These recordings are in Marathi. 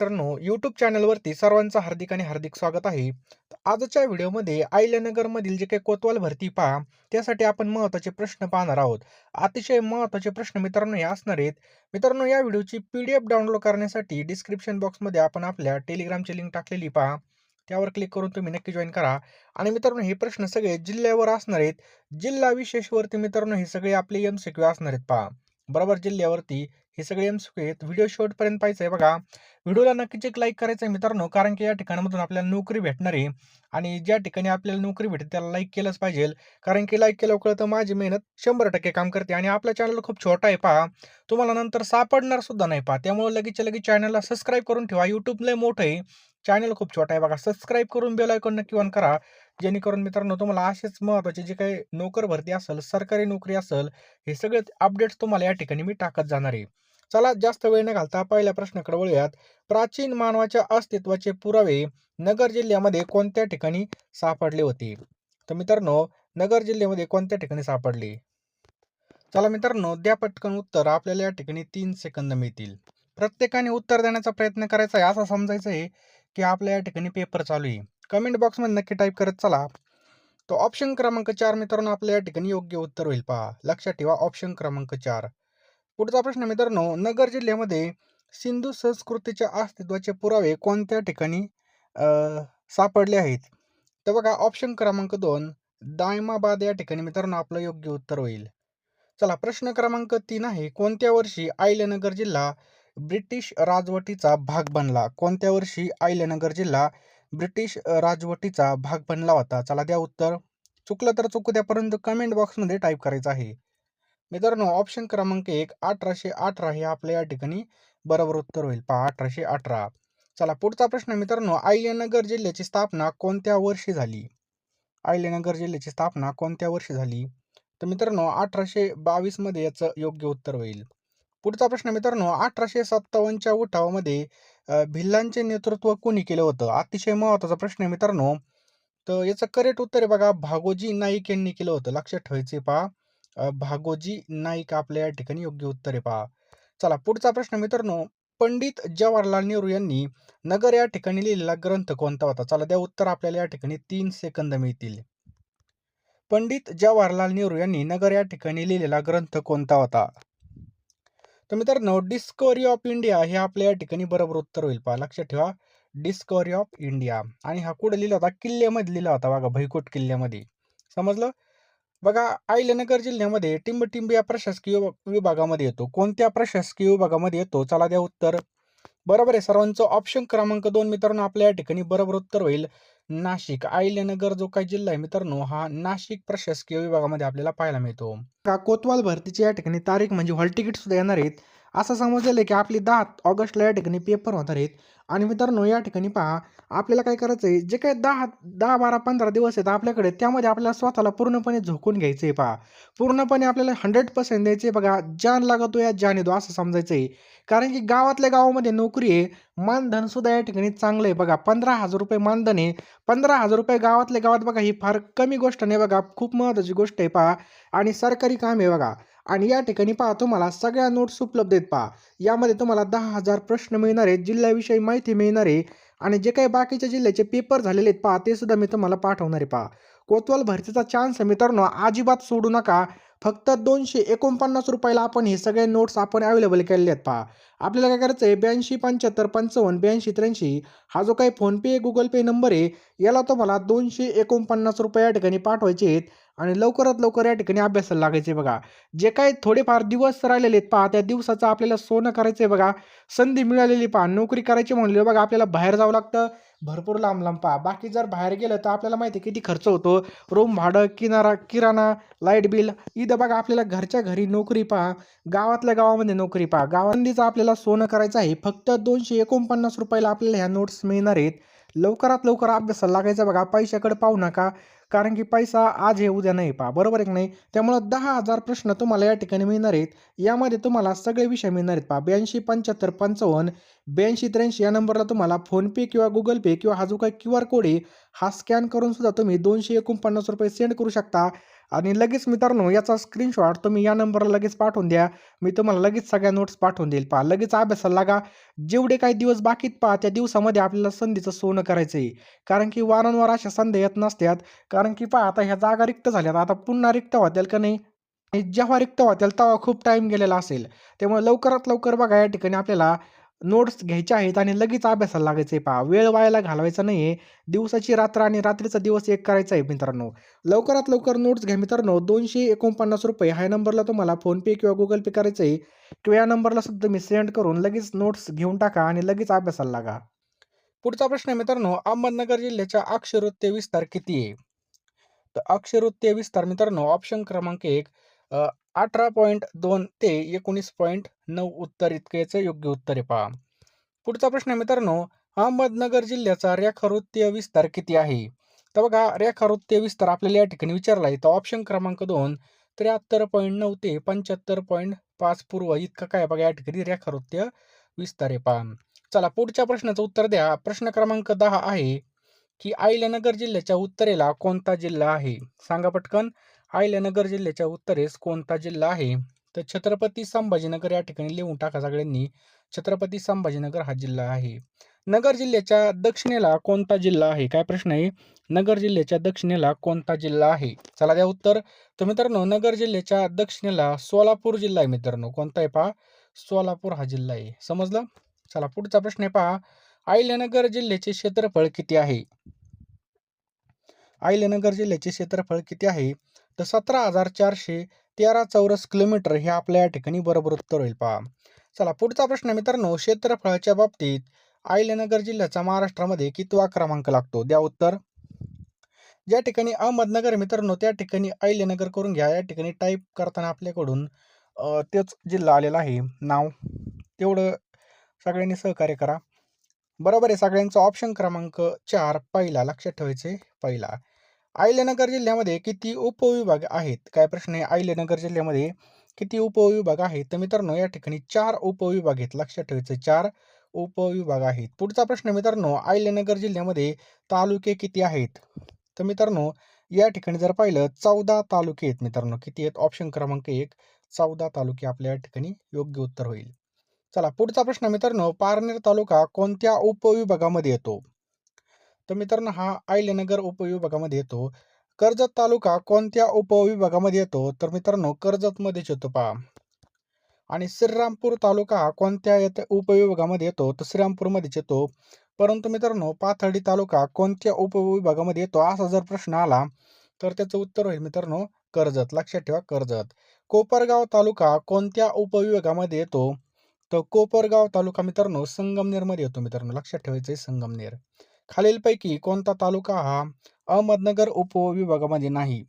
मित्रांनो यूट्यूब चॅनलवरती सर्वांचं हार्दिक आणि हार्दिक स्वागत आहे. आजच्या व्हिडिओमध्ये अहिल्यानगरमधील जे काही कोतवाल भरती पहा त्यासाठी आपण महत्त्वाचे प्रश्न पाहणार आहोत. अतिशय महत्त्वाचे प्रश्न मित्रांनो हे असणार आहेत. मित्रांनो या व्हिडिओची पी डी एफ डाउनलोड करण्यासाठी डिस्क्रिप्शन बॉक्समध्ये आपण आपल्या टेलिग्रामची लिंक टाकलेली पहा. त्यावर क्लिक करून तुम्ही नक्की जॉईन करा. आणि मित्रांनो हे प्रश्न सगळे जिल्ह्यावर असणार आहेत. जिल्हा विशेषवरती मित्रांनो हे सगळे आपले एम सी क्यू असणार आहेत पहा. बरोबर? जिल्ह्यावरती हे सगळे एम सुखेत आहेत. व्हिडिओ शेवटपर्यंत पाहायचं आहे बघा. व्हिडिओला नक्कीच एक लाईक करायचं आहे मित्रांनो कारण की या ठिकाणामधून आपल्याला नोकरी भेटणार आहे. आणि ज्या ठिकाणी आपल्याला नोकरी भेटते त्याला लाईक केलंच पाहिजे. कारण की लाईक केलं कळतं माझी मेहनत शंभर टक्के काम करते. आणि आपला चॅनल खूप छोटा आहे पहा. तुम्हाला नंतर सापडणार सुद्धा नाही पहा. त्यामुळे लगेच लगेच चॅनलला सबस्क्राईब करून ठेवा. यूट्यूब लय मोठं आहे. चॅनल खूप छोटा आहे बघा. सबस्क्राईब करून बेल आयकॉन नक्की ऑन करा. जेणेकरून मित्रांनो तुम्हाला असेच महत्त्वाचे जे काही नोकर भरती असेल सरकारी नोकरी असेल हे सगळे अपडेट्स तुम्हाला या ठिकाणी मी टाकत जाणार आहे. चला जास्त वेळ न घालता पहिल्या प्रश्नाकडे वळूयात. प्राचीन मानवाच्या अस्तित्वाचे पुरावे नगर जिल्ह्यामध्ये कोणत्या ठिकाणी सापडले होते? तर मित्रांनो नगर जिल्ह्यामध्ये कोणत्या ठिकाणी सापडले? चला मित्रांनो द्या पटकन उत्तर. आपल्याला या ठिकाणी तीन सेकंद मिळतील. प्रत्येकाने उत्तर देण्याचा प्रयत्न करायचा आहे असं समजायचं आहे. की आपल्या या ठिकाणी पेपर चालू आहे. कमेंट बॉक्समध्ये नक्की टाईप करत चला. तो ऑप्शन क्रमांक चार मित्रांनो आपल्या या ठिकाणी योग्य उत्तर होईल पहा. लक्षात ठेवा ऑप्शन क्रमांक चार. पुढचा प्रश्न मित्रांनो नगर जिल्ह्यामध्ये सिंधू संस्कृतीच्या अस्तित्वाचे पुरावे कोणत्या ठिकाणी सापडले आहेत? तर बघा ऑप्शन क्रमांक दोन दायमाबाद या ठिकाणी मित्रांनो आपलं योग्य उत्तर होईल. चला प्रश्न क्रमांक तीन आहे. कोणत्या वर्षी आयल्यानगर जिल्हा ब्रिटिश राजवटीचा भाग बनला. कोणत्या वर्षी आयल्यानगर जिल्हा ब्रिटिश राजवटीचा भाग बनला होता? चला द्या उत्तर. चुकलं तर चुकू द्या परंतु कमेंट बॉक्समध्ये टाईप करायचं आहे. मित्रांनो ऑप्शन क्रमांक एक अठराशे अठरा हे आपल्या या ठिकाणी बरोबर उत्तर होईल. पहा अठराशे अठरा. चला पुढचा प्रश्न मित्रांनो आयल्यानगर जिल्ह्याची स्थापना कोणत्या वर्षी झाली? अहिल्यानगर जिल्ह्याची स्थापना कोणत्या वर्षी झाली? तर मित्रांनो अठराशे बावीसमध्ये याचं योग्य उत्तर होईल. पुढचा प्रश्न मित्रांनो अठराशे सत्तावन्नच्या उठावामध्ये भिल्लांचे नेतृत्व कोणी केलं होतं? अतिशय महत्त्वाचा प्रश्न आहे मित्रांनो. तर याचं करेक्ट उत्तर आहे बघा भागोजी नाईक यांनी केलं होतं. लक्षात ठेवायचे पहा. भागोजी नाईक आपल्या या ठिकाणी योग्य उत्तर आहे पहा. चला पुढचा प्रश्न मित्रांनो. पंडित जवाहरलाल नेहरू यांनी नगर या ठिकाणी लिहिलेला ग्रंथ कोणता होता? चला द्या उत्तर आपल्याला या ठिकाणी तीन सेकंद मिळतील. पंडित जवाहरलाल नेहरू यांनी नगर या ठिकाणी लिहिलेला ग्रंथ कोणता होता? तर मित्रांनो डिस्कवरी ऑफ इंडिया हे आपल्या या ठिकाणी बरोबर उत्तर होईल पहा. लक्षात ठेवा. डिस्कवरी ऑफ इंडिया आणि हा कुठं लिहिला होता? किल्ल्यामध्ये लिहिला होता बघा भैकुट किल्ल्यामध्ये. समजलं? बघा आईलनगर जिल्ह्यामध्ये टिंबटिंब या प्रशासकीय विभागामध्ये येतो. कोणत्या प्रशासकीय विभागामध्ये येतो? चला द्या उत्तर. बरोबर आहे सर्वांचं ऑप्शन क्रमांक दोन मित्रांनो आपल्या या ठिकाणी बरोबर उत्तर होईल. नाशिक आयल्यानगर जो काही जिल्हा आहे मित्रांनो हा नाशिक प्रशासकीय विभागामध्ये आपल्याला पाहायला मिळतो. का कोतवाल भरतीची या ठिकाणी तारीख म्हणजे हॉल तिकीट सुद्धा येणार आहेत. असं समजलेलं आहे की आपली दहा ऑगस्टला या ठिकाणी पेपर होणार आहेत. आणि मित्रांनो या ठिकाणी पहा आपल्याला काय करायचं आहे? जे काही दहा दहा बारा पंधरा दिवस आहेत आपल्याकडे त्यामध्ये आपल्याला स्वतःला पूर्णपणे झोकून घ्यायचं आहे पहा. पूर्णपणे आपल्याला हंड्रेड पर्सेंट द्यायचे आहे बघा जान लागतो या जान येतो हो, असं समजायचं आहे. कारण की गावातल्या गावामध्ये नोकरी आहे मानधनसुद्धा या ठिकाणी चांगलं आहे बघा. पंधरा हजार रुपये मानधन आहे. पंधरा हजार रुपये गावातल्या गावात बघा ही फार कमी गोष्ट नाही बघा खूप महत्त्वाची गोष्ट आहे पहा. आणि सरकारी काम आहे बघा. आणि या ठिकाणी पहा तुम्हाला सगळ्या नोट्स उपलब्ध आहेत पहा. यामध्ये तुम्हाला दहा हजार प्रश्न मिळणार आहेत जिल्ह्याविषयी माहिती मिळणार आहे आणि जे काही बाकीच्या जिल्ह्याचे पेपर झालेले आहेत पहा ते सुद्धा मी तुम्हाला पाठवणार आहे पहा. कोतवाल भरतीचा चान्स मित्रांनो अजिबात सोडू नका. फक्त दोनशे एकोणपन्नास रुपयाला आपण हे सगळे नोट्स आपण अवेलेबल केलेले आहेत पहा. आपल्याला काय करायचं आहे ब्याऐंशी पंच्याहत्तर पंचावन्न ब्याऐंशी त्र्याऐंशी हा जो काही फोनपे गुगल पे नंबर आहे याला तुम्हाला दोनशे एकोणपन्नास रुपये या ठिकाणी पाठवायचे आहेत. आणि लवकरात लवकर या ठिकाणी अभ्यासाला लागायचे बघा. जे काही थोडेफार दिवस राहिलेले आहेत पहा त्या दिवसाचं आपल्याला सोनं करायचं आहे बघा. संधी मिळालेली पहा नोकरी करायची म्हणले बघा आपल्याला बाहेर जावं लागतं. भरपूर लांब लांब पहा. बाकी जर बाहेर गेलं तर आपल्याला माहिती आहे किती खर्च होतो? रूम भाडं किनारा किराणा लाइट बिल इथं बघा आपल्याला घरच्या घरी नोकरी पहा. गावातल्या गावामध्ये नोकरी पहा. गावांदीचं आपल्याला सोनं करायचं आहे. फक्त दोनशे एकोणपन्नास रुपयाला आपल्याला ह्या नोट्स मिळणार आहेत. लवकरात लवकर अभ्यासाला लागायचं बघा. पैशाकडे पाहू नका. कारण की पैसा आज हे उद्या नाही. पहा बरोबर आहे की नाही? त्यामुळं दहा हजार प्रश्न तुम्हाला या ठिकाणी मिळणार आहेत. यामध्ये तुम्हाला सगळे विषय मिळणार आहेत. पहा ब्याऐंशी पंच्याहत्तर पंचावन्न ब्याऐंशी त्र्याऐंशी या नंबरला तुम्हाला फोनपे किंवा गुगल पे किंवा हा जो काही क्यू आर कोड आहे. हा स्कॅन करून सुद्धा तुम्ही दोनशे एकोणपन्नास रुपये सेंड करू शकता. आणि लगेच मित्रांनो याचा स्क्रीनशॉट तुम्ही या नंबरला लगेच पाठवून द्या. मी तुम्हाला लगेच सगळ्या नोट्स पाठवून देईल. पहा लगेच अभ्यासाला लागा. जेवढे काही दिवस बाकीत पहा त्या दिवसामध्ये आपल्याला संधीचं सोनं करायचं आहे. कारण की वारंवार अशा संधी येत नसतात. कारण की पहा आता ह्या जागा रिक्त झाल्यात. आता पुन्हा रिक्त होतील का नाही? जेव्हा रिक्त होतील तेव्हा खूप टाईम गेलेला असेल. त्यामुळे लवकरात लवकर बघा या ठिकाणी आपल्याला नोट्स घ्यायचे आहेत आणि लगेच अभ्यासाला लागायचं आहे पहा. वेळ वायाला घालवायचा नाही आहे दिवसाची रात्र आणि रात्रीचा दिवस एक करायचा आहे मित्रांनो. लवकरात लवकर नोट्स घ्या मित्रांनो. दोनशे एकोणपन्नास रुपये ह्या नंबरला तुम्हाला फोनपे किंवा गुगल पे करायचं आहे. किंवा या नंबरला सुद्धा तुम्ही सेंड करून लगेच नोट्स घेऊन टाका आणि लगेच अभ्यासाला लागा. पुढचा प्रश्न आहे मित्रांनो अहमदनगर जिल्ह्याच्या अक्षरवृत्तीय विस्तार किती आहे? तर अक्षरवृत्तीय विस्तार मित्रांनो ऑप्शन क्रमांक एक अठरा पॉईंट दोन ते एकोणीस पॉईंट नऊ उत्तर इतकेच योग्य उत्तरे पहा. पुढचा प्रश्न आहे मित्रांनो अहमदनगर जिल्ह्याचा रेखावृत्तीय विस्तार किती आहे? तर बघा रेखावृत्तीय विस्तार आपल्याला या ठिकाणी विचारला आहे. तर ऑप्शन क्रमांक दोन त्र्याहत्तर पॉईंट नऊ ते पंच्याहत्तर पॉईंट पाच पूर्व इतकं काय बघा या ठिकाणी रेखावृत्तीय विस्तार आहे पहा. चला पुढच्या प्रश्नाचं उत्तर द्या. प्रश्न क्रमांक दहा आहे की आयल्यानगर जिल्ह्याच्या उत्तरेला कोणता जिल्हा आहे? सांगा पटकन. अहिल्यानगर जिल्ह्याच्या उत्तरेस कोणता जिल्हा आहे? तर छत्रपती संभाजीनगर या ठिकाणी लिहून टाका सगळ्यांनी. छत्रपती संभाजीनगर हा जिल्हा आहे. नगर जिल्ह्याच्या दक्षिणेला कोणता जिल्हा आहे? काय प्रश्न आहे? नगर जिल्ह्याच्या दक्षिणेला कोणता जिल्हा आहे? चला द्या उत्तर. तर मित्रांनो नगर जिल्ह्याच्या दक्षिणेला सोलापूर जिल्हा आहे मित्रांनो. कोणता आहे पहा? सोलापूर हा जिल्हा आहे. समजलं? चला पुढचा प्रश्न आहे पहा. अहिल्यानगर जिल्ह्याचे क्षेत्रफळ किती आहे? अहिल्यानगर जिल्ह्याचे क्षेत्रफळ किती आहे? तर सतरा हजार चारशे तेरा चौरस किलोमीटर हे आपल्या या ठिकाणी बरोबर उत्तर होईल पहा. चला पुढचा प्रश्न मित्रांनो क्षेत्रफळाच्या बाबतीत अहिल्यानगर जिल्ह्याचा महाराष्ट्रामध्ये कितवा क्रमांक लागतो? द्या उत्तर. ज्या ठिकाणी अहमदनगर मित्रांनो त्या ठिकाणी अहिल्यानगर करून घ्या. या ठिकाणी टाईप करताना आपल्याकडून तेच जिल्हा आलेला आहे. नाव तेवढं सगळ्यांनी सहकार्य करा. बरोबर आहे सगळ्यांचा ऑप्शन क्रमांक चार पहिला. लक्षात ठेवायचे पहिला. अहिल्यानगर जिल्ह्यामध्ये किती उपविभाग आहेत? काय प्रश्न आहे? अहिल्यानगर जिल्ह्यामध्ये किती उपविभाग आहेत? तर मित्रांनो या ठिकाणी चार उपविभाग आहेत. लक्षात ठेवायचं चार उपविभाग आहेत. पुढचा प्रश्न मित्रांनो अहिल्यानगर जिल्ह्यामध्ये तालुके किती आहेत? तर मित्रांनो या ठिकाणी जर पाहिलं चौदा तालुके आहेत मित्रांनो. किती आहेत? ऑप्शन क्रमांक एक चौदा तालुके. आपल्या या ठिकाणी योग्य उत्तर होईल. चला पुढचा प्रश्न मित्रांनो पारनेर तालुका कोणत्या उपविभागामध्ये येतो? तर मित्रांनो हा आयलेनगर उपविभागामध्ये येतो. कर्जत तालुका कोणत्या उपविभागामध्ये येतो? तर मित्रांनो कर्जतमध्येच येतो पहा. आणि श्रीरामपूर तालुका कोणत्या येत उपविभागामध्ये येतो? तर श्रीरामपूरमध्येच येतो. परंतु मित्रांनो पाथर्डी तालुका कोणत्या उपविभागामध्ये येतो? असा जर प्रश्न आला तर त्याचं उत्तर होईल मित्रांनो कर्जत. लक्षात ठेवा कर्जत. कोपरगाव तालुका कोणत्या उपविभागामध्ये येतो? तर कोपरगाव तालुका मित्रांनो संगमनेरमध्ये येतो मित्रांनो. लक्षात ठेवायचं आहे संगमनेर. खालीलपैकी कोणता तालुका हा अहमदनगर उपविभागामध्ये नाही?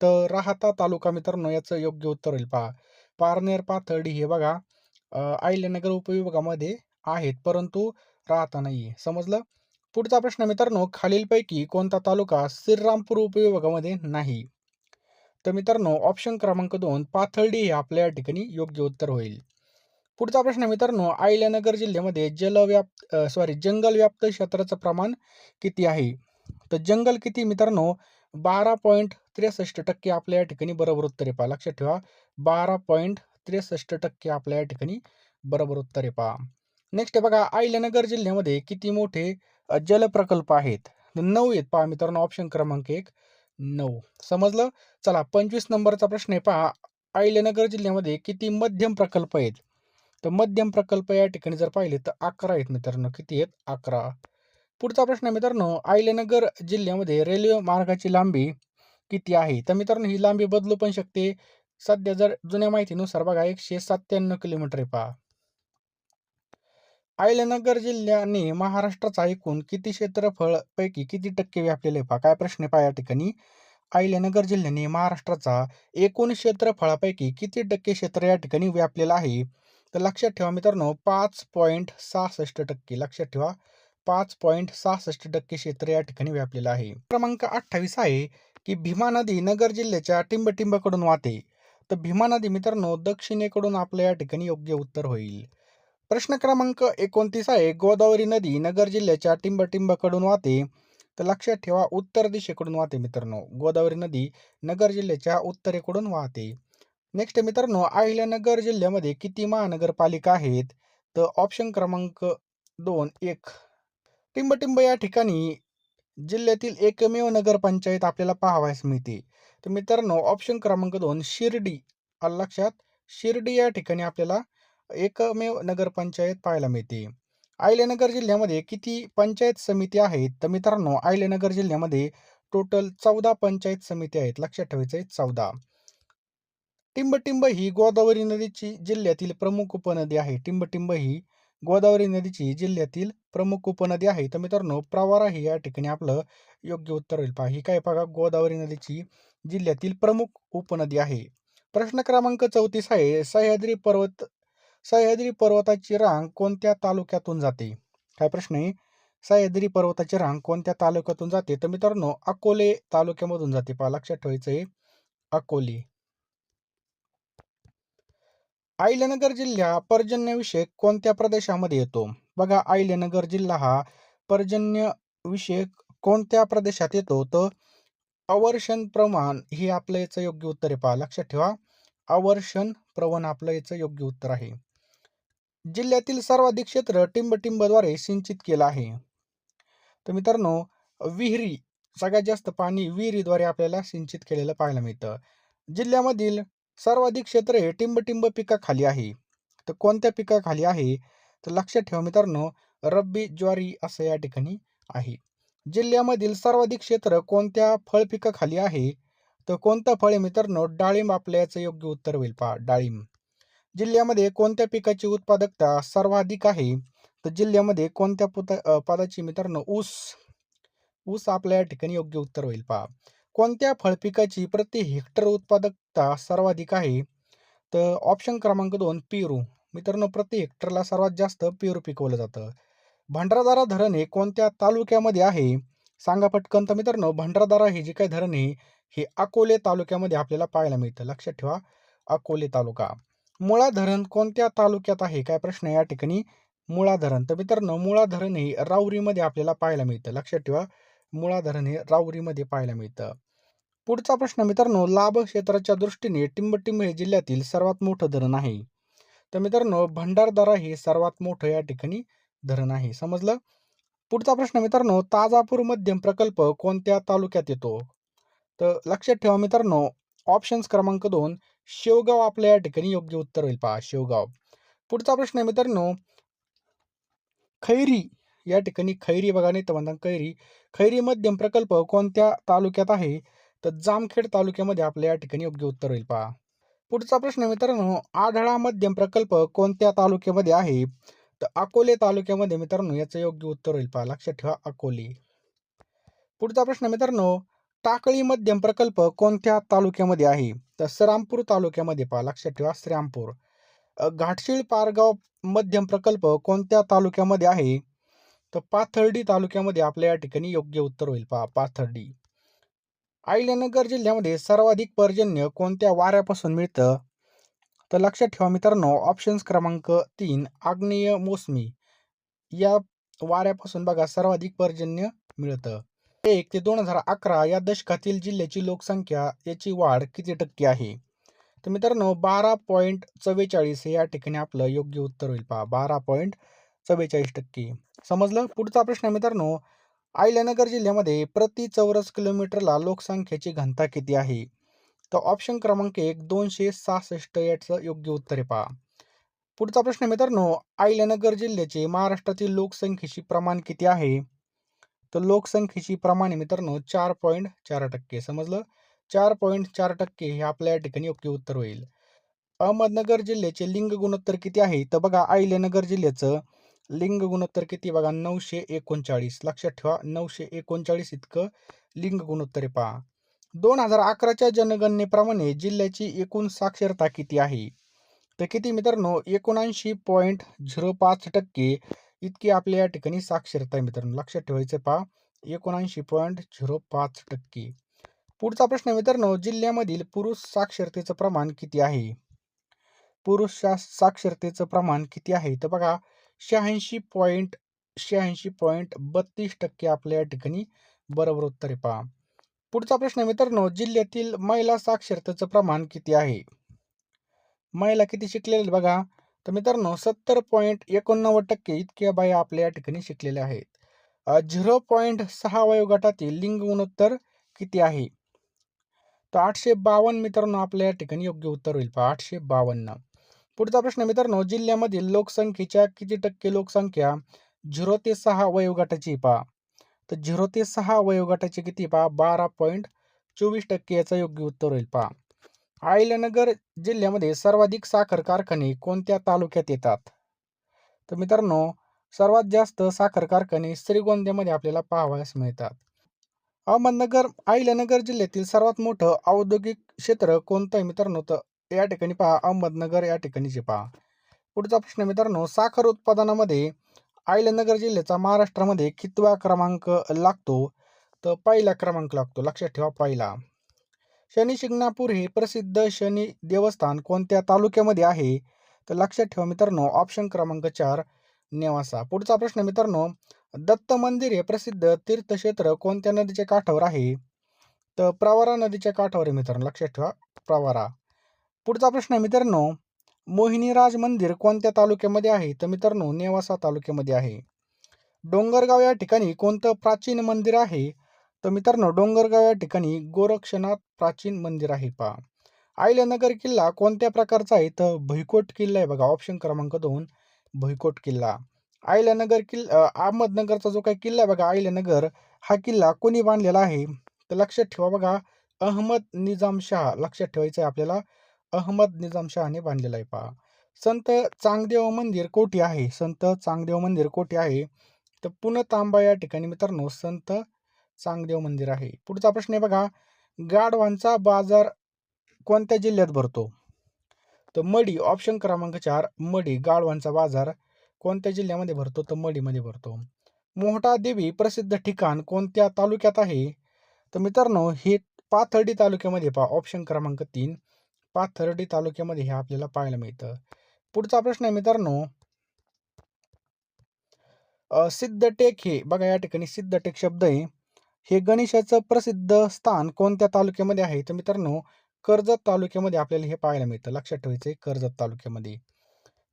तर राहता तालुका मित्रांनो याचं योग्य उत्तर होईल पहा. पारनेर पाथर्डी हे बघा अहिल्यानगर उपविभागामध्ये आहेत परंतु राहता नाही. समजलं? पुढचा प्रश्न मित्रांनो खालीलपैकी कोणता तालुका श्रीरामपूर उपविभागामध्ये नाही? तर मित्रांनो ऑप्शन क्रमांक दोन पाथर्डी हे आपल्या या ठिकाणी योग्य उत्तर होईल. पुढचा प्रश्न मित्रांनो अहिल्यानगर जिल्ह्यामध्ये जलव्याप्त सॉरी जंगल व्याप्त क्षेत्राचं प्रमाण किती आहे? तर जंगल किती मित्रांनो बारा पॉईंट त्रेसष्ट टक्के आपल्या या ठिकाणी बरोबर उत्तर पहा. लक्षात ठेवा बारा पॉईंट त्रेसष्ट टक्के आपल्या या ठिकाणी बरोबर उत्तर पहा. नेक्स्ट बघा अहिल्यानगर जिल्ह्यामध्ये किती मोठे जलप्रकल्प आहेत? नऊ आहेत पहा मित्रांनो ऑप्शन क्रमांक एक नऊ. समजलं? चला पंचवीस नंबरचा प्रश्न आहे पहा. अहिल्यानगर जिल्ह्यामध्ये किती मध्यम प्रकल्प आहेत? तर मध्यम प्रकल्प या ठिकाणी जर पाहिले तर अकरा आहेत मित्रांनो. किती आहेत? अकरा. पुढचा प्रश्न मित्रांनो अहिल्यानगर जिल्ह्यामध्ये रेल्वे मार्गाची लांबी किती आहे? तर मित्रांनो ही लांबी बदलू पण शकते. सध्या जर जुन्या माहितीनुसार बघा एकशे सत्त्याण्णव किलोमीटर आहे पहा. अहिल्यानगर जिल्ह्याने महाराष्ट्राचा एकूण किती क्षेत्रफळ पैकी किती टक्के व्यापलेले पहा? काय प्रश्न पहा या ठिकाणी? अहिल्यानगर जिल्ह्याने महाराष्ट्राचा एकूण क्षेत्रफळापैकी किती टक्के क्षेत्र या ठिकाणी व्यापलेलं आहे? तर लक्षात ठेवा मित्रांनो पाच पॉईंट सहासष्ट टक्के. लक्षात ठेवा पाच पॉईंट सहासष्ट टक्के क्षेत्र या ठिकाणी व्यापलेलं आहे. क्रमांक अठ्ठावीस आहे की भीमा नदी नगर जिल्ह्याच्या टिंबटिंबकडून वाहते. तर भीमा नदी मित्रांनो दक्षिणेकडून आपल्या या ठिकाणी योग्य उत्तर होईल. प्रश्न क्रमांक एकोणतीस आहे गोदावरी नदी नगर जिल्ह्याच्या टिंबटिंबकडून वाहते. तर लक्षात ठेवा उत्तर दिशेकडून वाहते मित्रांनो. गोदावरी नदी नगर जिल्ह्याच्या उत्तरेकडून वाहते. नेक्स्ट मित्रांनो अहिल्यानगर जिल्ह्यामध्ये किती महानगरपालिका आहेत? तर ऑप्शन क्रमांक दोन एक. टिंबटिंब या ठिकाणी जिल्ह्यातील एकमेव नगरपंचायत आपल्याला पाहावयास मिळते. तर मित्रांनो ऑप्शन क्रमांक दोन शिर्डी. लक्षात? शिर्डी या ठिकाणी आपल्याला एकमेव नगरपंचायत पाहायला मिळते. अहिल्यानगर जिल्ह्यामध्ये किती पंचायत समिती आहेत? तर मित्रांनो अहिल्यानगर जिल्ह्यामध्ये टोटल चौदा पंचायत समिती आहेत. लक्षात ठेवायचं आहे चौदा. टिंबटिंब ही गोदावरी नदीची जिल्ह्यातील प्रमुख उपनदी आहे. टिंबटिंब ही गोदावरी नदीची जिल्ह्यातील प्रमुख उपनदी आहे. तर मित्रांनो प्रवारा ही या ठिकाणी आपलं योग्य उत्तर होईल. पहा ही काय बघा गोदावरी नदीची जिल्ह्यातील प्रमुख उपनदी आहे. प्रश्न क्रमांक चौतीस आहे. सह्याद्री पर्वत सह्याद्री पर्वताची रांग कोणत्या तालुक्यातून जाते? काय प्रश्न आहे? सह्याद्री पर्वताची रांग कोणत्या तालुक्यातून जाते? तर मित्रांनो अकोले तालुक्यामधून जाते. पहा लक्षात ठेवायचं आहे अकोले. अहिल्यानगर जिल्हा पर्जन्यविषयक कोणत्या प्रदेशामध्ये येतो? बघा अहिल्यानगर जिल्हा हा पर्जन्यविषयक कोणत्या प्रदेशात येतो? तर अवर्षण प्रमाण हे आपलं याचं योग्य उत्तर आहे पहा. लक्षात ठेवा. अवर्षण प्रवण आपलं याचं योग्य उत्तर आहे. जिल्ह्यातील सर्वाधिक क्षेत्र टिंबटिंबद्वारे सिंचित केलं आहे. तर मित्रांनो विहिरी सगळ्यात जास्त पाणी विहिरीद्वारे आपल्याला सिंचित केलेलं पाहायला मिळतं. जिल्ह्यामधील सर्वाधिक क्षेत्र हे टिंबटिंब पिकाखाली आहे. तर कोणत्या पिकाखाली आहे? तर लक्षात ठेवा मित्रांनो रब्बी ज्वारी असं या ठिकाणी आहे. जिल्ह्यामधील सर्वाधिक क्षेत्र कोणत्या फळ पिकाखाली आहे? तर कोणतं फळ आहे मित्रांनो डाळिंब आपल्या याचं योग्य उत्तर होईल पहा डाळिंब. जिल्ह्यामध्ये कोणत्या पिकाची उत्पादकता सर्वाधिक आहे? तर जिल्ह्यामध्ये कोणत्या पुता पदाची मित्रांनो ऊस. ऊस आपल्या या ठिकाणी योग्य उत्तर होईल पहा. कोणत्या फळपिकाची प्रति हेक्टर उत्पादकता सर्वाधिक आहे? तर ऑप्शन क्रमांक दोन पेरू. मित्रांनो प्रति हेक्टरला सर्वात जास्त पेरू पिकवलं जातं. भंडारदारा धरण हे कोणत्या तालुक्यामध्ये आहे? सांगा पटकन. तर मित्रांनो भंडारदारा हे जे काही धरण आहे हे अकोले तालुक्यामध्ये आपल्याला पाहायला मिळतं. लक्षात ठेवा अकोले तालुका. मुळा धरण कोणत्या तालुक्यात आहे? काय प्रश्न या ठिकाणी? मुळा धरण. तर मित्रांनो मुळा धरण हे राऊरीमध्ये आपल्याला पाहायला मिळतं. लक्षात ठेवा मुळा धरण हे राऊरीमध्ये पाहायला मिळतं. पुढचा प्रश्न मित्रांनो लाभ क्षेत्राच्या दृष्टीने टिंबटिंब हे जिल्ह्यातील सर्वात मोठं धरण आहे. तर मित्रांनो भंडारदरा हे सर्वात मोठं या ठिकाणी धरण आहे. समजलं? पुढचा प्रश्न मित्रांनो ताजापूर मध्यम प्रकल्प कोणत्या तालुक्यात येतो? तर लक्षात ठेवा मित्रांनो ऑप्शन्स क्रमांक दोन शेवगाव आपल्या या ठिकाणी योग्य उत्तर होईल पहा शेवगाव. पुढचा प्रश्न आहे मित्रांनो खैरी या ठिकाणी खैरी बघा नाही तर म्हणतात खैरी. खैरी मध्यम प्रकल्प कोणत्या तालुक्यात आहे? तर जामखेड तालुक्यामध्ये आपल्या या ठिकाणी योग्य उत्तर होईल पहा. पुढचा प्रश्न मित्रांनो आढळा मध्यम प्रकल्प कोणत्या तालुक्यामध्ये आहे? तर अकोले तालुक्यामध्ये मित्रांनो याचं योग्य उत्तर होईल पहा. लक्षात ठेवा अकोले. पुढचा प्रश्न मित्रांनो टाकळी मध्यम प्रकल्प कोणत्या तालुक्यामध्ये आहे? तर श्रामपूर तालुक्यामध्ये पहा. लक्षात ठेवा श्रामपूर. घाटशीळ पारगाव मध्यम प्रकल्प कोणत्या तालुक्यामध्ये आहे? तर पाथर्डी तालुक्यामध्ये आपल्या या ठिकाणी योग्य उत्तर होईल पहा पाथर्डी. अहिल्यानगर जिल्ह्यामध्ये सर्वाधिक पर्जन्य कोणत्या वाऱ्यापासून मिळतं? तर लक्षात ठेवा मित्रांनो ऑप्शन्स क्रमांक तीन आग्नेय मोसमी. या वाऱ्यापासून बघा सर्वाधिक पर्जन्य मिळतं. एक ते दोन हजार अकरा या दशकातील जिल्ह्याची लोकसंख्या याची वाढ किती टक्के आहे? तर मित्रांनो बारा पॉईंट चव्वेचाळीस हे या ठिकाणी आपलं योग्य उत्तर होईल पहा. बारा पॉईंट चव्वेचाळीस टक्के. समजलं? पुढचा प्रश्न मित्रांनो अहिल्यानगर जिल्ह्यामध्ये प्रति चौरस किलोमीटरला लोकसंख्येची घनता किती आहे? तर ऑप्शन क्रमांक एक दोनशे सहासष्ट याचं योग्य उत्तर आहे पहा. पुढचा प्रश्न मित्रांनो अहिल्यानगर जिल्ह्याचे महाराष्ट्रातील लोकसंख्येची प्रमाण किती आहे? तर लोकसंख्येची प्रमाण मित्रांनो चार पॉईंट चार टक्के. समजलं? चार पॉईंट चार टक्के हे आपल्या या ठिकाणी योग्य उत्तर होईल. अहमदनगर जिल्ह्याचे लिंग गुणोत्तर किती आहे? तर बघा अहिल्यानगर जिल्ह्याचं लिंग गुणोत्तर किती बघा? नऊशे एकोणचाळीस. लक्षात ठेवा नऊशे एकोणचाळीस इतकं लिंग गुणोत्तरे पहा. दोन हजार अकराच्या जनगणनेप्रमाणे जिल्ह्याची एकूण साक्षरता किती आहे? तर किती मित्रांनो? एकोणऐंशी पॉईंट झिरो पाच टक्के इतकी आपल्या या ठिकाणी साक्षरता आहे मित्रांनो. लक्षात ठेवायचं पहा. एकोणऐंशी पॉईंट झिरो पाच टक्के. पुढचा प्रश्न मित्रांनो जिल्ह्यामधील पुरुष साक्षरतेचं प्रमाण किती आहे? पुरुष साक्षरतेचं प्रमाण किती आहे? तर बघा शहाऐंशी पॉईंट शहाऐंशी पॉईंट बत्तीस टक्के आपल्या या ठिकाणी बरोबर उत्तर आहे पहा. पुढचा प्रश्न मित्रांनो जिल्ह्यातील महिला साक्षरतेचं प्रमाण किती आहे? महिला किती शिकलेले बघा. तर मित्रांनो सत्तर पॉईंट एकोणनव्वद टक्के इतक्या बाया आपल्या या ठिकाणी शिकलेल्या आहेत. झिरो पॉईंट सहा वयोगटातील लिंग गुणोत्तर किती आहे? तर आठशे बावन्न मित्रांनो आपल्या या ठिकाणी योग्य उत्तर होईल पहा आठशे बावन्न. पुढचा प्रश्न मित्रांनो जिल्ह्यामधील लोकसंख्येच्या किती टक्के लोकसंख्या? झिरो ते सहा वयोगटाची पहा. तर झिरो ते सहा वयोगटाची किती पहा? बारा पॉईंट चोवीस टक्के याचं योग्य उत्तर होईल पहा. अहिल्यानगर जिल्ह्यामध्ये सर्वाधिक साखर कारखाने कोणत्या तालुक्यात येतात? तर मित्रांनो सर्वात जास्त साखर कारखाने श्रीगोंद्यामध्ये आपल्याला पाहावयास मिळतात. अहमदनगर अहिल्यानगर जिल्ह्यातील सर्वात मोठं औद्योगिक क्षेत्र कोणतं आहे मित्रांनो? तर या ठिकाणी पहा अहमदनगर या ठिकाणीचे पहा. पुढचा प्रश्न मित्रांनो साखर उत्पादनामध्ये अहिल्यानगर जिल्ह्याचा महाराष्ट्रामध्ये कितवा क्रमांक लागतो? तर पहिला क्रमांक लागतो. लक्षात ठेवा पहिला. शनी शिंगणापूर हे प्रसिद्ध शनी देवस्थान कोणत्या तालुक्यामध्ये आहे? तर लक्षात ठेवा मित्रांनो ऑप्शन क्रमांक चार नेवासा. पुढचा प्रश्न मित्रांनो दत्त मंदिर हे प्रसिद्ध तीर्थक्षेत्र कोणत्या नदीच्या काठावर आहे? तर प्रवारा नदीच्या काठावर आहे मित्रांनो लक्षात ठेवा प्रवारा. पुढचा प्रश्न आहे मित्रांनो. मोहिनीराज मंदिर कोणत्या तालुक्यामध्ये आहे? तर मित्रांनो नेवासा तालुक्यामध्ये आहे. डोंगरगाव या ठिकाणी कोणतं प्राचीन मंदिर आहे? तर मित्रांनो डोंगरगाव या ठिकाणी गोरक्षनाथ प्राचीन मंदिर आहे पहा. आयल्यानगर किल्ला कोणत्या प्रकारचा आहे? तर भुईकोट किल्ला आहे बघा ऑप्शन क्रमांक दोन भुईकोट किल्ला. आयल्यानगर किल्ला अहमदनगरचा जो काही किल्ला आहे बघा आयल्यानगर हा किल्ला कोणी बांधलेला आहे? तर लक्षात ठेवा बघा अहमद निजामशाह लक्षात ठेवायचं आहे आपल्याला. अहमद निजामशहाने बांधलेला आहे पहा. संत चांगदेव मंदिर कोठी आहे? संत चांगदेव मंदिर कोठी आहे? तर पुन्हा तांबा या ठिकाणी मित्रांनो संत चांगदेव मंदिर आहे. पुढचा प्रश्न आहे बघा गाढवांचा बाजार कोणत्या जिल्ह्यात भरतो? तर मडी ऑप्शन क्रमांक चार मडी. गाढवांचा बाजार कोणत्या जिल्ह्यामध्ये भरतो? तर मडीमध्ये भरतो. मोहटा देवी प्रसिद्ध ठिकाण कोणत्या तालुक्यात आहे? तर मित्रांनो हे पाथर्डी तालुक्यामध्ये पहा ऑप्शन क्रमांक तीन. पाथर्डी तालुक्यामध्ये हे आपल्याला पाहायला मिळतं. पुढचा प्रश्न आहे मित्रांनो. सिद्धटेक हे बघा या ठिकाणी सिद्धटेक शब्द आहे. हे गणेशाचं प्रसिद्ध स्थान कोणत्या तालुक्यामध्ये आहे? तर मित्रांनो कर्जत तालुक्यामध्ये आपल्याला हे पाहायला मिळतं. लक्षात ठेवायचं कर्जत तालुक्यामध्ये.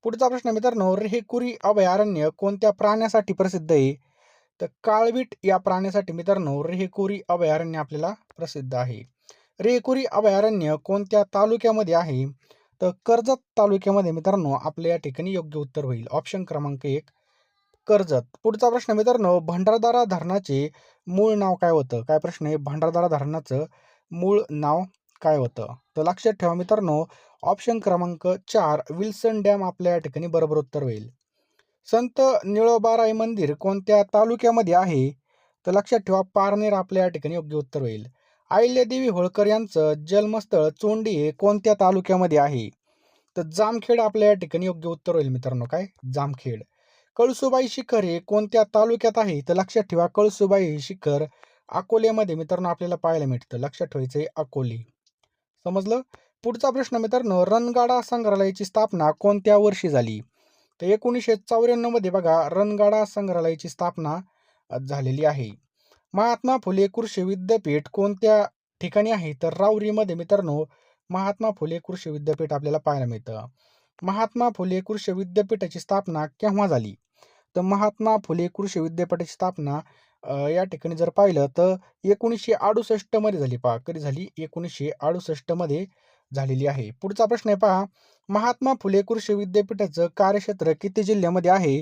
पुढचा प्रश्न मित्रांनो रेहेकुरी अभयारण्य कोणत्या प्राण्यासाठी प्रसिद्ध आहे? तर काळवीट या प्राण्यासाठी मित्रांनो रेहेकुरी अभयारण्य आपल्याला प्रसिद्ध आहे. रेकुरी अभयारण्य कोणत्या तालुक्यामध्ये आहे? तर कर्जत तालुक्यामध्ये मित्रांनो आपल्या या ठिकाणी योग्य उत्तर होईल. ऑप्शन क्रमांक एक कर्जत. पुढचा प्रश्न मित्रांनो भंडारदारा धरणाचे मूळ नाव काय होतं? काय प्रश्न आहे? भंडारदारा धरणाचं मूळ नाव काय होतं? तर लक्षात ठेवा मित्रांनो ऑप्शन क्रमांक चार विल्सन डॅम आपल्या या ठिकाणी बरोबर उत्तर होईल. संत निळोबाराय मंदिर कोणत्या तालुक्यामध्ये आहे? तर लक्षात ठेवा पारनेर आपल्या या ठिकाणी योग्य उत्तर होईल. अहिल्यादेवी होळकर यांचं जन्मस्थळ चोंडी हे कोणत्या तालुक्यामध्ये आहे? तर जामखेड आपल्या या ठिकाणी योग्य उत्तर होईल मित्रांनो. काय? जामखेड. कळसुबाई शिखर हे कोणत्या तालुक्यात आहे? तर लक्षात ठेवा कळसुबाई हे शिखर अकोल्यामध्ये मित्रांनो आपल्याला पाहायला मिळतं. लक्षात ठेवायचं आहे अकोले. समजलं? पुढचा प्रश्न मित्रांनो रणगाडा संग्रहालयाची स्थापना कोणत्या वर्षी झाली? तर एकोणीसशे चौऱ्याण्णवमध्ये बघा रणगाडा संग्रहालयाची स्थापना झालेली आहे. महात्मा फुले कृषी विद्यापीठ कोणत्या ठिकाणी आहे? तर राऊरीमध्ये मित्रांनो महात्मा फुले कृषी विद्यापीठ आपल्याला पाहायला मिळतं. महात्मा फुले कृषी विद्यापीठाची स्थापना केव्हा झाली? तर महात्मा फुले कृषी विद्यापीठाची स्थापना या ठिकाणी जर पाहिलं तर एकोणीसशे अडुसष्टमध्ये झाली पहा. कधी झाली? एकोणीसशे अडुसष्टमध्ये झालेली आहे. पुढचा प्रश्न आहे पहा. महात्मा फुले कृषी विद्यापीठाचं कार्यक्षेत्र किती जिल्ह्यामध्ये आहे?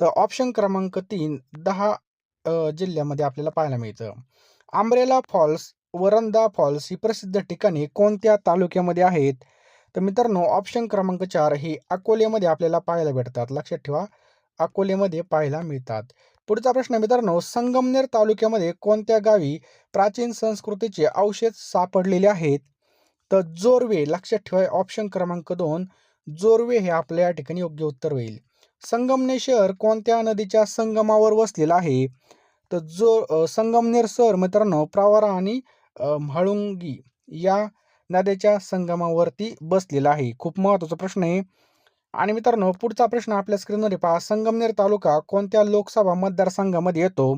तर ऑप्शन क्रमांक तीन दहा जिल्ह्यामध्ये आपल्याला पाहायला मिळतं. आंब्रेला फॉल्स वरंदा फॉल्स ही प्रसिद्ध ठिकाणी कोणत्या तालुक्यामध्ये आहेत? तर मित्रांनो ऑप्शन क्रमांक चार हे अकोल्यामध्ये आपल्याला पाहायला भेटतात. लक्षात ठेवा अकोलेमध्ये पाहायला मिळतात. पुढचा प्रश्न मित्रांनो संगमनेर तालुक्यामध्ये कोणत्या गावी प्राचीन संस्कृतीचे अवशेष सापडलेले आहेत? तर जोरवे लक्षात ठेवा ऑप्शन क्रमांक दोन जोरवे हे आपल्या या ठिकाणी योग्य उत्तर होईल. संगमनेर शहर कोणत्या नदीच्या संगमावर वसलेलं आहे? तर जो संगमनेर सर मित्रांनो प्रवारा आणि म्हाळुंगी या नद्याच्या संगमावरती बसलेला आहे. खूप महत्त्वाचा प्रश्न आहे. आणि मित्रांनो पुढचा प्रश्न आपल्या स्क्रीनवर पहा. संगमनेर तालुका कोणत्या लोकसभा मतदारसंघामध्ये येतो?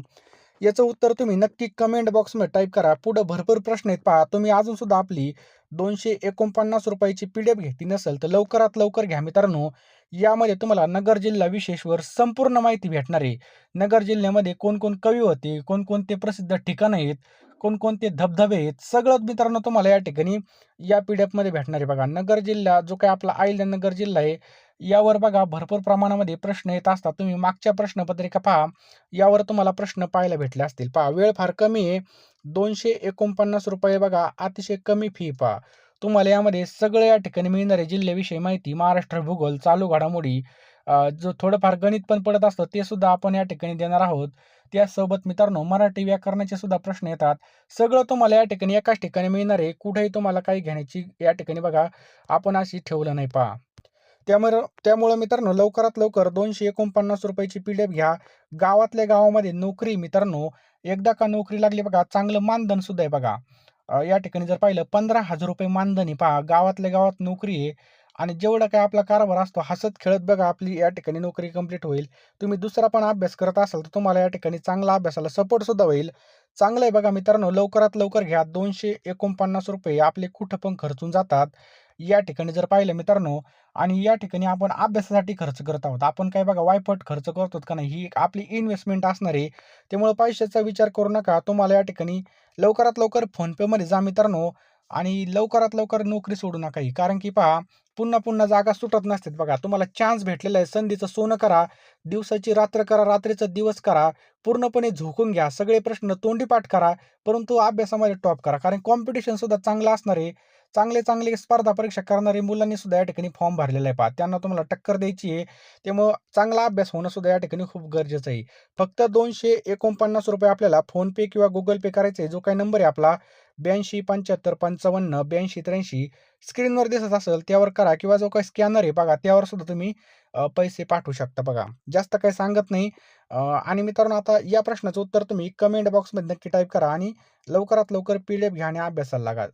याचं उत्तर तुम्ही नक्की कमेंट बॉक्समध्ये टाईप करा. पुढं भरपूर प्रश्न आहेत. पहा तुम्ही अजून सुद्धा आपली दोनशे एकोणपन्नास रुपयाची पी डी एफ घेतली नसेल तर लवकरात लवकर घ्या मित्रांनो. यामध्ये तुम्हाला नगर जिल्हा विशेषवर संपूर्ण माहिती भेटणार आहे. नगर जिल्ह्यामध्ये कोणकोण कवी होते कोणकोणते प्रसिद्ध ठिकाणं आहेत कोणकोणते धबधबे आहेत सगळं मित्रांनो तुम्हाला या ठिकाणी या पी डी एफमध्ये भेटणार आहे. बघा नगर जिल्हा जो काही आपला आईल नगर जिल्हा आहे यावर बघा भरपूर प्रमाणामध्ये प्रश्न येत असतात. तुम्ही मागच्या प्रश्नपत्रिका पहा. यावर तुम्हाला प्रश्न पाहायला भेटले असतील. पहा वेळ फार कमी आहे. दोनशे एकोणपन्नास रुपये बघा अतिशय कमी फी पहा. तुम्हाला यामध्ये सगळं या ठिकाणी मिळणारे जिल्ह्याविषयी माहिती महाराष्ट्र भूगोल चालू घडामोडी जो थोडंफार गणित पण पडत असतं ते सुद्धा आपण या ठिकाणी देणार आहोत. त्यासोबत मित्रांनो मराठी व्याकरणाचे सुद्धा प्रश्न येतात. सगळं तुम्हाला या ठिकाणी एकाच ठिकाणी मिळणार आहे. कुठेही तुम्हाला काही घेण्याची या ठिकाणी बघा आपण अशी ठेवलं नाही पहा. त्यामुळे त्यामुळं मित्रांनो लवकरात लवकर दोनशे एकोणपन्नास रुपयाची पी डी एफ घ्या. गावातल्या गावामध्ये नोकरी मित्रांनो एकदा का नोकरी लागली बघा चांगलं मानधन सुद्धा आहे बघा. या ठिकाणी जर पाहिलं पंधरा हजार रुपये मानधन आहे पहा गावातल्या गावात नोकरी आहे. आणि जेवढा काय आपला कारभार असतो हसत खेळत बघा आपली या ठिकाणी नोकरी कंप्लीट होईल. तुम्ही दुसरा पण अभ्यास करत असाल तर तुम्हाला या ठिकाणी चांगला अभ्यासाला सपोर्ट सुद्धा होईल. चांगलं आहे बघा मित्रांनो लवकरात लवकर घ्या. दोनशे एकोणपन्नास रुपये आपले कुठं पण खर्चून जातात. या ठिकाणी जर पाहिलं मित्रांनो आणि या ठिकाणी आपण अभ्यासासाठी खर्च करत आहोत. आपण काय बघा वायफट खर्च करतो का नाही? ही एक आपली इन्व्हेस्टमेंट असणार आहे. त्यामुळे पैशाचा विचार करू नका. तुम्हाला या ठिकाणी लवकरात लवकर फोनपेमध्ये जा मित्रांनो आणि लवकरात लवकर नोकरी सोडू नका ही. कारण की पहा पुन्हा पुन्हा जागा सुटत नसतात बघा. तुम्हाला चान्स भेटलेला आहे. संधीचं सोनं करा दिवसाची रात्र करा रात्रीचं दिवस करा पूर्णपणे झोकून घ्या. सगळे प्रश्न तोंडीपाठ करा परंतु अभ्यासामध्ये टॉप करा. कारण कॉम्पिटिशन सुद्धा चांगलं असणार आहे. चांगले चांगले स्पर्धा परीक्षा करणारे मुलांनी सुद्धा या ठिकाणी फॉर्म भरलेला आहे पहा. त्यांना तुम्हाला टक्कर द्यायची आहे. त्यामुळं चांगला अभ्यास होणं सुद्धा या ठिकाणी खूप गरजेचं आहे. फक्त दोनशे एकोणपन्नास रुपये आपल्याला फोनपे किंवा गुगल पे करायचं आहे. जो काही नंबर आहे आपला ब्याऐंशी पंच्याहत्तर पंचावन्न ब्याऐंशी त्र्याऐंशी स्क्रीनवर दिसत असेल त्यावर करा किंवा जो काही स्कॅनर आहे बघा त्यावर सुद्धा तुम्ही पैसे पाठवू शकता बघा. जास्त काही सांगत नाही. आणि मित्रांनो आता या प्रश्नाचं उत्तर तुम्ही कमेंट बॉक्समध्ये नक्की टाईप करा आणि लवकरात लवकर पी डी एफ घ्या आणि अभ्यासाला लागाल